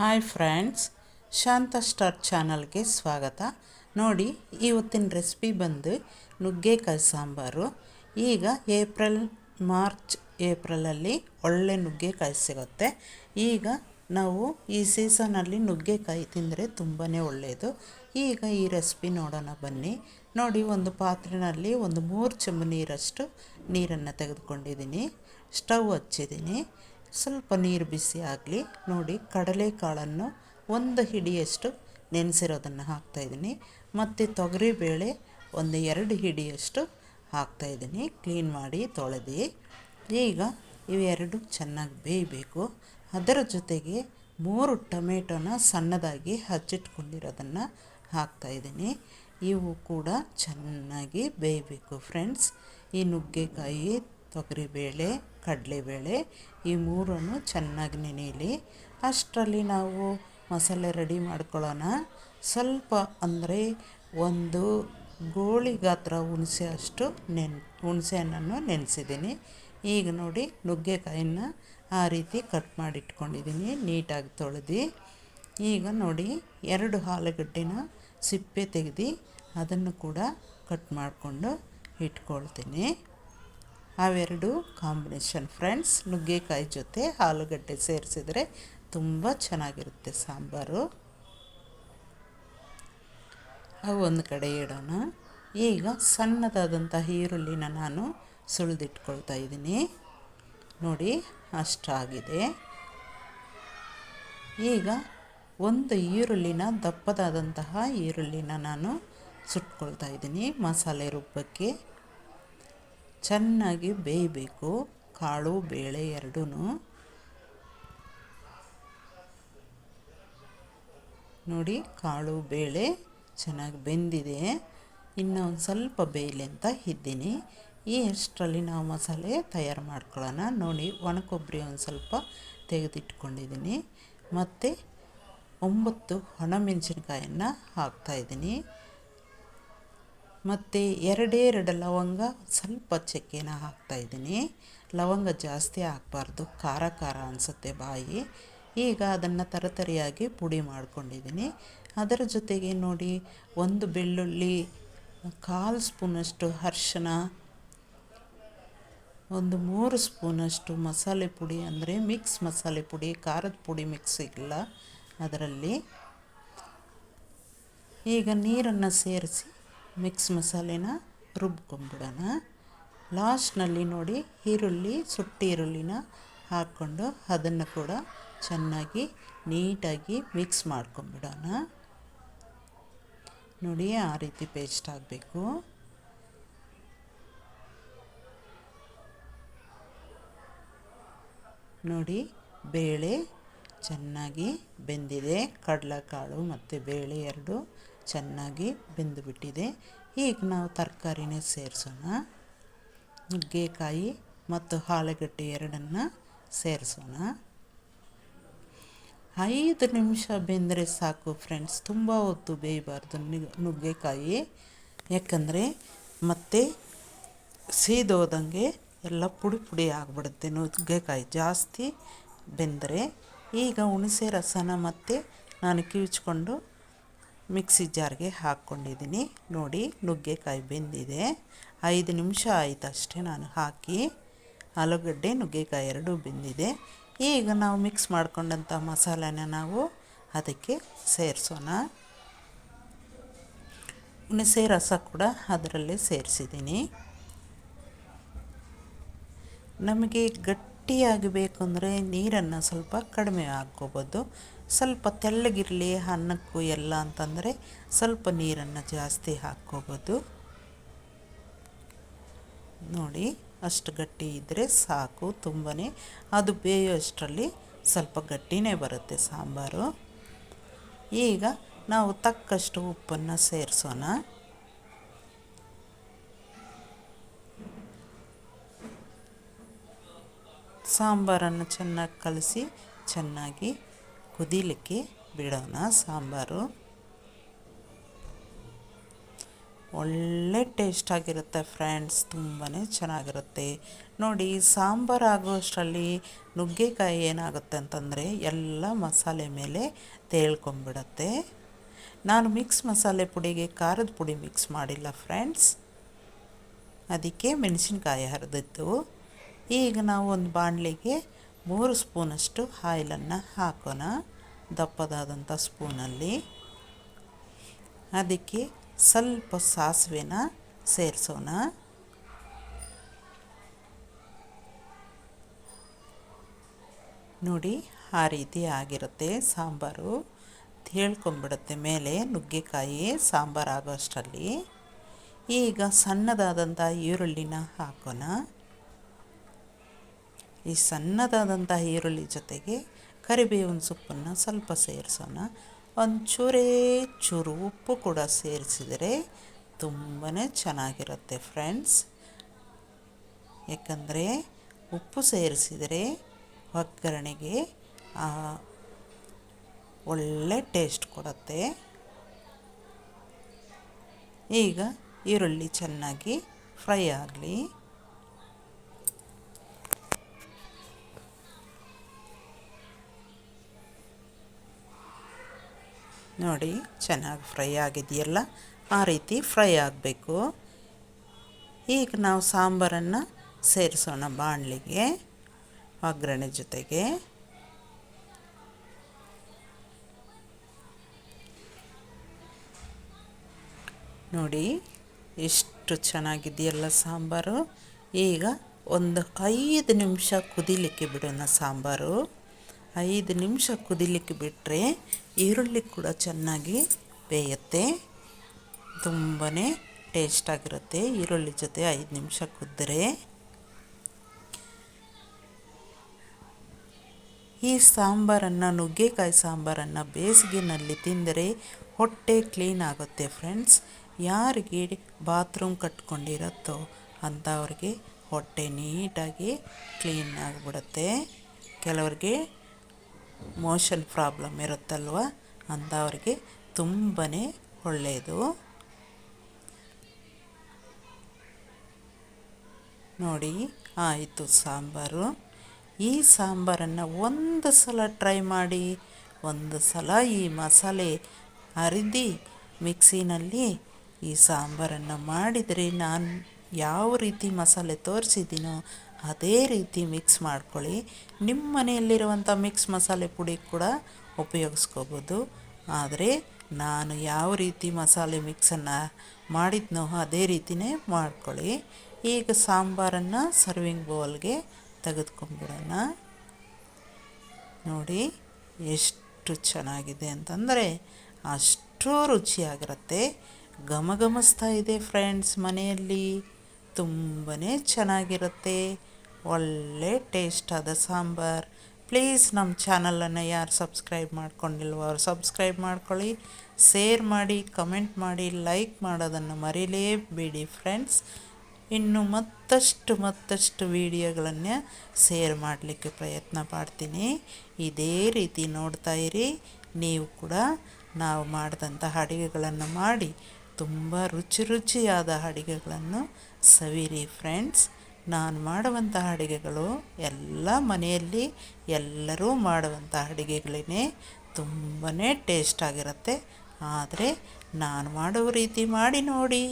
Hi friends ಶಾಂತ star ಚಾನಲ್ಗೆ ಸ್ವಾಗತ. ನೋಡಿ ಇವತ್ತಿನ ರೆಸಿಪಿ ಬಂದು ನುಗ್ಗೆಕಾಯಿ ಸಾಂಬಾರು. ಈಗ ಏಪ್ರಿಲ್ ಮಾರ್ಚ್ ಏಪ್ರಿಲಲ್ಲಿ ಒಳ್ಳೆ ನುಗ್ಗೆಕಾಯಿ ಸಿಗುತ್ತೆ. ಈಗ ನಾವು ಈ ಸೀಸನಲ್ಲಿ ನುಗ್ಗೆಕಾಯಿ ತಿಂದರೆ ತುಂಬಾ ಒಳ್ಳೆಯದು ಈಗ ಈ ರೆಸಿಪಿ ನೋಡೋಣ ಬನ್ನಿ. ನೋಡಿ, ಒಂದು ಪಾತ್ರೆಯಲ್ಲಿ ಒಂದು ಮೂರು ಚಮ್ಮ ನೀರಷ್ಟು ನೀರನ್ನು ತೆಗೆದುಕೊಂಡಿದ್ದೀನಿ. ಸ್ಟವ್ ಹಚ್ಚಿದ್ದೀನಿ. ಸ್ವಲ್ಪ ನೀರು ಬಿಸಿ ಆಗಲಿ ನೋಡಿ ಕಡಲೆಕಾಳನ್ನು ಒಂದು ಹಿಡಿಯಷ್ಟು ನೆನೆಸಿರೋದನ್ನು ಹಾಕ್ತಾಯಿದ್ದೀನಿ ಮತ್ತು ತೊಗರಿಬೇಳೆ ಒಂದು ಎರಡು ಹಿಡಿಯಷ್ಟು ಹಾಕ್ತಾಯಿದ್ದೀನಿ ಕ್ಲೀನ್ ಮಾಡಿ ತೊಳೆದು. ಈಗ ಇವೆರಡು ಚೆನ್ನಾಗಿ ಬೇಯಬೇಕು. ಅದರ ಜೊತೆಗೆ ಮೂರು ಟೊಮೆಟೊನ ಸಣ್ಣದಾಗಿ ಹಚ್ಚಿಟ್ಕೊಂಡಿರೋದನ್ನು ಹಾಕ್ತಾಯಿದ್ದೀನಿ ಇವು ಕೂಡ ಚೆನ್ನಾಗಿ ಬೇಯಬೇಕು ಫ್ರೆಂಡ್ಸ್. ಈ ನುಗ್ಗೆಕಾಯಿ ತೊಗರಿಬೇಳೆ, ಕಡಲೆಬೇಳೆ ಈ ಮೂರನ್ನು ಚೆನ್ನಾಗಿ ನೆನೆಯಲಿ. ಅಷ್ಟರಲ್ಲಿ ನಾವು ಮಸಾಲೆ ರೆಡಿ ಮಾಡ್ಕೊಳ್ಳೋಣ. ಸ್ವಲ್ಪ ಅಂದರೆ ಒಂದು ಗೋಳಿ ಗಾತ್ರ ಹುಣಸೆ ಅಷ್ಟು ನೆನ್ ಹುಣಸೆ ಹಣ್ಣನ್ನು ನೆನೆಸಿದ್ದೀನಿ. ಈಗ ನೋಡಿ ನುಗ್ಗೆಕಾಯಿನ ಆ ರೀತಿ ಕಟ್ ಮಾಡಿ ಇಟ್ಕೊಂಡಿದ್ದೀನಿ ನೀಟಾಗಿ ತೊಳೆದು. ಈಗ ನೋಡಿ ಎರಡು ಆಲೂಗಡ್ಡೆನ ಸಿಪ್ಪೆ ತೆಗೆದು ಅದನ್ನು ಕೂಡ ಕಟ್ ಮಾಡಿಕೊಂಡು ಇಟ್ಕೊಳ್ತೀನಿ. ಅವೆರಡು ಕಾಂಬಿನೇಷನ್. ಫ್ರೆಂಡ್ಸ್, ನುಗ್ಗೆಕಾಯಿ ಜೊತೆ ಆಲೂಗಡ್ಡೆ ಸೇರಿಸಿದರೆ ತುಂಬ ಚೆನ್ನಾಗಿರುತ್ತೆ ಸಾಂಬಾರು. ಅವು ಒಂದು ಕಡೆ ಇಡೋಣ. ಈಗ ಸಣ್ಣದಾದಂಥ ಈರುಳ್ಳಿನ ನಾನು ಸುಳಿದಿಟ್ಕೊಳ್ತಾ ಇದ್ದೀನಿ. ನೋಡಿ, ಅಷ್ಟಾಗಿದೆ. ಈಗ ಒಂದು ಈರುಳ್ಳಿನ, ದಪ್ಪದಾದಂತಹ ಈರುಳ್ಳಿನ ನಾನು ಸುಟ್ಕೊಳ್ತಾ ಇದ್ದೀನಿ ಮಸಾಲೆ ರುಬ್ಬಕ್ಕೆ ಚೆನ್ನಾಗಿ ಬೇಯಬೇಕು. ಕಾಳು, ಬೇಳೆ ಎರಡೂ ನೋಡಿ, ಕಾಳು, ಬೇಳೆ ಚೆನ್ನಾಗಿ ಬೆಂದಿದೆ. ಇನ್ನು ಒಂದು ಸ್ವಲ್ಪ ಬೇಯಲಿ ಅಂತ ಇದ್ದೀನಿ. ಈ ಅಷ್ಟರಲ್ಲಿ ನಾವು ಮಸಾಲೆ ತಯಾರು ಮಾಡ್ಕೊಳ್ಳೋಣ. ನೋಡಿ ಒಣ ಕೊಬ್ಬರಿ ಒಂದು ಸ್ವಲ್ಪ ತೆಗೆದಿಟ್ಕೊಂಡಿದ್ದೀನಿ. ಮತ್ತು ಒಂಬತ್ತು ಒಣಮೆಣಸಿನ್ಕಾಯನ್ನು ಹಾಕ್ತಾಯಿದ್ದೀನಿ ಮತ್ತು ಎರಡೇ ಎರಡು ಲವಂಗ ಸ್ವಲ್ಪ ಚಕ್ಕೆನ ಹಾಕ್ತಾಯಿದ್ದೀನಿ ಲವಂಗ ಜಾಸ್ತಿ ಹಾಕಬಾರ್ದು. ಖಾರ ಖಾರ ಅನಿಸುತ್ತೆ ಬಾಯಿ. ಈಗ ಅದನ್ನು ತರತರಿಯಾಗಿ ಪುಡಿ ಮಾಡ್ಕೊಂಡಿದ್ದೀನಿ. ಅದರ ಜೊತೆಗೆ ನೋಡಿ, ಒಂದು ಬೆಳ್ಳುಳ್ಳಿ, ಕಾಲು ಸ್ಪೂನಷ್ಟು ಅರ್ಶಿನ ಒಂದು ಮೂರು ಸ್ಪೂನಷ್ಟು ಮಸಾಲೆ ಪುಡಿ ಅಂದರೆ ಮಿಕ್ಸ್ ಮಸಾಲೆ ಪುಡಿ, ಖಾರದ ಪುಡಿ ಮಿಕ್ಸ್ ಇಲ್ಲ ಅದರಲ್ಲಿ. ಈಗ ನೀರನ್ನು ಸೇರಿಸಿ ಮಿಕ್ಸ್ ಮಸಾಲೆನ ರುಬ್ಕೊಂಡ್ಬಿಡೋಣ ಲಾಸ್ಟ್ನಲ್ಲಿ ನೋಡಿ ಈರುಳ್ಳಿ, ಸುಟ್ಟ ಈರುಳ್ಳಿನ ಹಾಕ್ಕೊಂಡು ಅದನ್ನು ಕೂಡ ಚೆನ್ನಾಗಿ ನೀಟಾಗಿ ಮಿಕ್ಸ್ ಮಾಡ್ಕೊಂಬಿಡೋಣ. ನೋಡಿ ಆ ರೀತಿ ಪೇಸ್ಟ್ ಆಗಬೇಕು. ನೋಡಿ ಬೇಳೆ ಚೆನ್ನಾಗಿ ಬೆಂದಿದೆ. ಕಡಲೆಕಾಳು ಮತ್ತು ಬೇಳೆ ಎರಡು ಚೆನ್ನಾಗಿ ಬೆಂದುಬಿಟ್ಟಿದೆ. ಈಗ ನಾವು ತರಕಾರಿನೇ ಸೇರಿಸೋಣ. ನುಗ್ಗೆಕಾಯಿ ಮತ್ತು ಆಲೂಗಡ್ಡೆ ಎರಡನ್ನು ಸೇರಿಸೋಣ. ಐದು ನಿಮಿಷ ಬೆಂದರೆ ಸಾಕು ಫ್ರೆಂಡ್ಸ್ ತುಂಬ ಹೊತ್ತು ಬೇಯಬಾರ್ದು ನುಗ್ಗೆಕಾಯಿ. ಯಾಕಂದರೆ ಮತ್ತೆ ಸೀದೋದಂಗೆ ಎಲ್ಲ ಪುಡಿ ಪುಡಿ ಆಗಿಬಿಡುತ್ತೆ ನುಗ್ಗೆಕಾಯಿ. ಜಾಸ್ತಿ ಬೆಂದರೆ ಈಗ ಹುಣಸೆ ರಸನ ಮತ್ತೆ ನಾನು ಕಿವುಚ್ಕೊಂಡು ಮಿಕ್ಸಿ ಜಾರ್ಗೆ ಹಾಕ್ಕೊಂಡಿದ್ದೀನಿ. ನೋಡಿ, ನುಗ್ಗೆಕಾಯಿ ಬೆಂದಿದೆ. ಐದು ನಿಮಿಷ ಆಯಿತು ಅಷ್ಟೇ ನಾನು ಹಾಕಿ. ಆಲೂಗಡ್ಡೆ, ನುಗ್ಗೆಕಾಯಿ ಎರಡೂ ಬೆಂದಿದೆ. ಈಗ ನಾವು ಮಿಕ್ಸ್ ಮಾಡ್ಕೊಂಡಂಥ ಮಸಾಲೆನ ನಾವು ಅದಕ್ಕೆ ಸೇರಿಸೋಣ. ಹುಣಸೆ ರಸ ಕೂಡ ಅದರಲ್ಲೇ ಸೇರಿಸಿದ್ದೀನಿ. ನಮಗೆ ಗಟ್ಟಿಯಾಗಬೇಕು ಅಂದರೆ ನೀರನ್ನು ಸ್ವಲ್ಪ ಕಡಿಮೆ ಹಾಕ್ಕೋಬೋದು. ಸ್ವಲ್ಪ ತೆಳ್ಳಗಿರಲಿ ಅನ್ನಕ್ಕೂ ಎಲ್ಲ ಅಂತಂದರೆ ಸ್ವಲ್ಪ ನೀರನ್ನು ಜಾಸ್ತಿ ಹಾಕ್ಕೋಬೋದು. ನೋಡಿ, ಅಷ್ಟು ಗಟ್ಟಿ ಇದ್ದರೆ ಸಾಕು ತುಂಬಾ ಅದು ಬೇಯೋಷ್ಟರಲ್ಲಿ ಸ್ವಲ್ಪ ಗಟ್ಟಿನೇ ಬರುತ್ತೆ ಸಾಂಬಾರು. ಈಗ ನಾವು ತಕ್ಕಷ್ಟು ಉಪ್ಪನ್ನು ಸೇರಿಸೋಣ. ಸಾಂಬಾರನ್ನು ಚೆನ್ನಾಗಿ ಕಲಸಿ ಚೆನ್ನಾಗಿ ಕುದೀಲಿಕ್ಕೆ ಬಿಡೋಣ ಸಾಂಬಾರು. ಒಳ್ಳೆ ಟೇಸ್ಟಾಗಿರುತ್ತೆ ಫ್ರೆಂಡ್ಸ್ ತುಂಬಾ ಚೆನ್ನಾಗಿರುತ್ತೆ. ನೋಡಿ, ಸಾಂಬಾರು ಆಗುವಷ್ಟರಲ್ಲಿ ನುಗ್ಗೆಕಾಯಿ ಏನಾಗುತ್ತೆ ಅಂತಂದರೆ ಎಲ್ಲ ಮಸಾಲೆ ಮೇಲೆ ತೇಳ್ಕೊಂಬಿಡತ್ತೆ ನಾನು ಮಿಕ್ಸ್ ಮಸಾಲೆ ಪುಡಿಗೆ ಖಾರದ ಪುಡಿ ಮಿಕ್ಸ್ ಮಾಡಿಲ್ಲ ಫ್ರೆಂಡ್ಸ್ ಅದಕ್ಕೆ ಮೆಣಸಿನ್ಕಾಯಿ ಹರಿದಿತ್ತು ಈಗ ನಾವು ಒಂದು ಬಾಣಲಿಗೆ ಮೂರು ಸ್ಪೂನಷ್ಟು ಆಯಿಲನ್ನು ಹಾಕೋಣ. ದಪ್ಪದಾದಂಥ ಸ್ಪೂನಲ್ಲಿ ಅದಕ್ಕೆ ಸ್ವಲ್ಪ ಸಾಸಿವೆನ ಸೇರಿಸೋಣ. ನೋಡಿ, ಆ ರೀತಿ ಆಗಿರುತ್ತೆ ಸಾಂಬಾರು. ತೇಳ್ಕೊಂಬಿಡುತ್ತೆ ಮೇಲೆ ನುಗ್ಗೆಕಾಯಿ ಸಾಂಬಾರು ಆಗೋಷ್ಟರಲ್ಲಿ ಈಗ ಸಣ್ಣದಾದಂಥ ಈರುಳ್ಳಿನ ಹಾಕೋಣ. ಈ ಸಣ್ಣದಾದಂಥ ಈರುಳ್ಳಿ ಜೊತೆಗೆ ಕರಿಬೇವಿನ ಸೊಪ್ಪನ್ನು ಸ್ವಲ್ಪ ಸೇರಿಸೋಣ. ಒಂಚೂರೇ ಚೂರು ಉಪ್ಪು ಕೂಡ ಸೇರಿಸಿದರೆ ತುಂಬಾ ಚೆನ್ನಾಗಿರುತ್ತೆ ಫ್ರೆಂಡ್ಸ್. ಯಾಕಂದರೆ ಉಪ್ಪು ಸೇರಿಸಿದರೆ ಒಗ್ಗರಣೆಗೆ ಒಳ್ಳೆ ಟೇಸ್ಟ್ ಕೊಡುತ್ತೆ. ಈಗ ಈರುಳ್ಳಿ ಚೆನ್ನಾಗಿ ಫ್ರೈ ಆಗಲಿ. ನೋಡಿ, ಚೆನ್ನಾಗಿ ಫ್ರೈ ಆಗಿದೆಯಲ್ಲ? ಆ ರೀತಿ ಫ್ರೈ ಆಗಬೇಕು. ಈಗ ನಾವು ಸಾಂಬಾರನ್ನು ಸೇರಿಸೋಣ ಬಾಣಲಿಗೆ, ಒಗ್ಗರಣೆ ಜೊತೆಗೆ. ನೋಡಿ, ಎಷ್ಟು ಚೆನ್ನಾಗಿದೆಯಲ್ಲ ಸಾಂಬಾರು. ಈಗ ಒಂದು ಐದು ನಿಮಿಷ ಕುದಿಲಿಕ್ಕೆ ಬಿಡೋಣ ಸಾಂಬಾರು. ಐದು ನಿಮಿಷ ಕುದಿಲಿಕ್ಕೆ ಬಿಟ್ಟರೆ ಈರುಳ್ಳಿ ಕೂಡ ಚೆನ್ನಾಗಿ ಬೇಯುತ್ತೆ. ತುಂಬಾ ಟೇಸ್ಟಾಗಿರುತ್ತೆ ಈರುಳ್ಳಿ ಜೊತೆ ಐದು ನಿಮಿಷ ಕುದ್ದರೆ. ಈ ಸಾಂಬಾರನ್ನು, ನುಗ್ಗೆಕಾಯಿ ಸಾಂಬಾರನ್ನು ಬೇಸಿಗೆನಲ್ಲಿ ತಿಂದರೆ ಹೊಟ್ಟೆ ಕ್ಲೀನ್ ಆಗುತ್ತೆ ಫ್ರೆಂಡ್ಸ್. ಯಾರಿಗೆ ಬಾತ್ರೂಮ್ ಕಟ್ಕೊಂಡಿರುತ್ತೋ ಅಂಥವ್ರಿಗೆ ಹೊಟ್ಟೆ ನೀಟಾಗಿ ಕ್ಲೀನ್ ಆಗಿಬಿಡುತ್ತೆ. ಕೆಲವ್ರಿಗೆ ಮೋಷನ್ ಪ್ರಾಬ್ಲಮ್ ಇರುತ್ತಲ್ವ? ಅಂಥವ್ರಿಗೆ ತುಂಬಾ ಒಳ್ಳೆಯದು ನೋಡಿ, ಆಯಿತು ಸಾಂಬಾರು. ಈ ಸಾಂಬಾರನ್ನು ಒಂದು ಸಲ ಟ್ರೈ ಮಾಡಿ, ಒಂದು ಸಲ ಈ ಮಸಾಲೆ ಅರಿದು ಮಿಕ್ಸಿನಲ್ಲಿ ಈ ಸಾಂಬಾರನ್ನು ಮಾಡಿದರೆ ನಾನು ಯಾವ ರೀತಿ ಮಸಾಲೆ ತೋರಿಸಿದ್ದೀನೋ ಅದೇ ರೀತಿ ಮಿಕ್ಸ್ ಮಾಡ್ಕೊಳ್ಳಿ. ನಿಮ್ಮ ಮನೆಯಲ್ಲಿರುವಂಥ ಮಿಕ್ಸ್ ಮಸಾಲೆ ಪುಡಿ ಕೂಡ ಉಪಯೋಗಿಸ್ಕೋಬೋದು. ಆದರೆ ನಾನು ಯಾವ ರೀತಿ ಮಸಾಲೆ ಮಿಕ್ಸನ್ನು ಮಾಡಿದ್ನೋ ಅದೇ ರೀತಿಯೇ ಮಾಡ್ಕೊಳ್ಳಿ. ಈಗ ಸಾಂಬಾರನ್ನು ಸರ್ವಿಂಗ್ ಬೌಲ್ಗೆ ತೆಗೆದುಕೊಂಡ್ಬಿಡೋಣ. ನೋಡಿ ಎಷ್ಟು ಚೆನ್ನಾಗಿದೆ ಅಂತಂದರೆ ಅಷ್ಟು ರುಚಿಯಾಗಿರುತ್ತೆ. ಘಮ ಘಮಿಸ್ತಾ ಇದೆ ಫ್ರೆಂಡ್ಸ್ ಮನೆಯಲ್ಲಿ. ತುಂಬಾ ಚೆನ್ನಾಗಿರುತ್ತೆ. ಒಳ್ಳೆ ಟೇಸ್ಟ್ ಆದ ಸಾಂಬಾರು. ಪ್ಲೀಸ್ ನಮ್ಮ ಚಾನಲನ್ನು ಯಾರು ಸಬ್ಸ್ಕ್ರೈಬ್ ಮಾಡ್ಕೊಂಡಿಲ್ವೋ ಅವ್ರು ಸಬ್ಸ್ಕ್ರೈಬ್ ಮಾಡ್ಕೊಳ್ಳಿ. ಶೇರ್ ಮಾಡಿ ಕಮೆಂಟ್ ಮಾಡಿ ಲೈಕ್ ಮಾಡೋದನ್ನು ಮರೀಲೇಬೇಡಿ ಫ್ರೆಂಡ್ಸ್ ಇನ್ನು ಮತ್ತಷ್ಟು ಮತ್ತಷ್ಟು ವಿಡಿಯೋಗಳನ್ನು ಶೇರ್ ಮಾಡಲಿಕ್ಕೆ ಪ್ರಯತ್ನ ಪಡ್ತೀನಿ ಇದೇ ರೀತಿ ನೋಡ್ತಾ ಇರಿ. ನೀವು ಕೂಡ ನಾವು ಮಾಡಿದಂಥ ಅಡುಗೆಗಳನ್ನು ಮಾಡಿ, ತುಂಬ ರುಚಿ ರುಚಿಯಾದ ಅಡುಗೆಗಳನ್ನು ಸವಿರಿ ಫ್ರೆಂಡ್ಸ್ ನಾನು ಮಾಡುವಂಥ ಅಡುಗೆಗಳು ಎಲ್ಲ ಮನೆಯಲ್ಲಿ ಎಲ್ಲರೂ ಮಾಡುವಂಥ ಅಡುಗೆಗಳೇ ತುಂಬಾ ಟೇಸ್ಟಾಗಿರುತ್ತೆ ಆದರೆ ನಾನು ಮಾಡುವ ರೀತಿ ಮಾಡಿ ನೋಡಿ.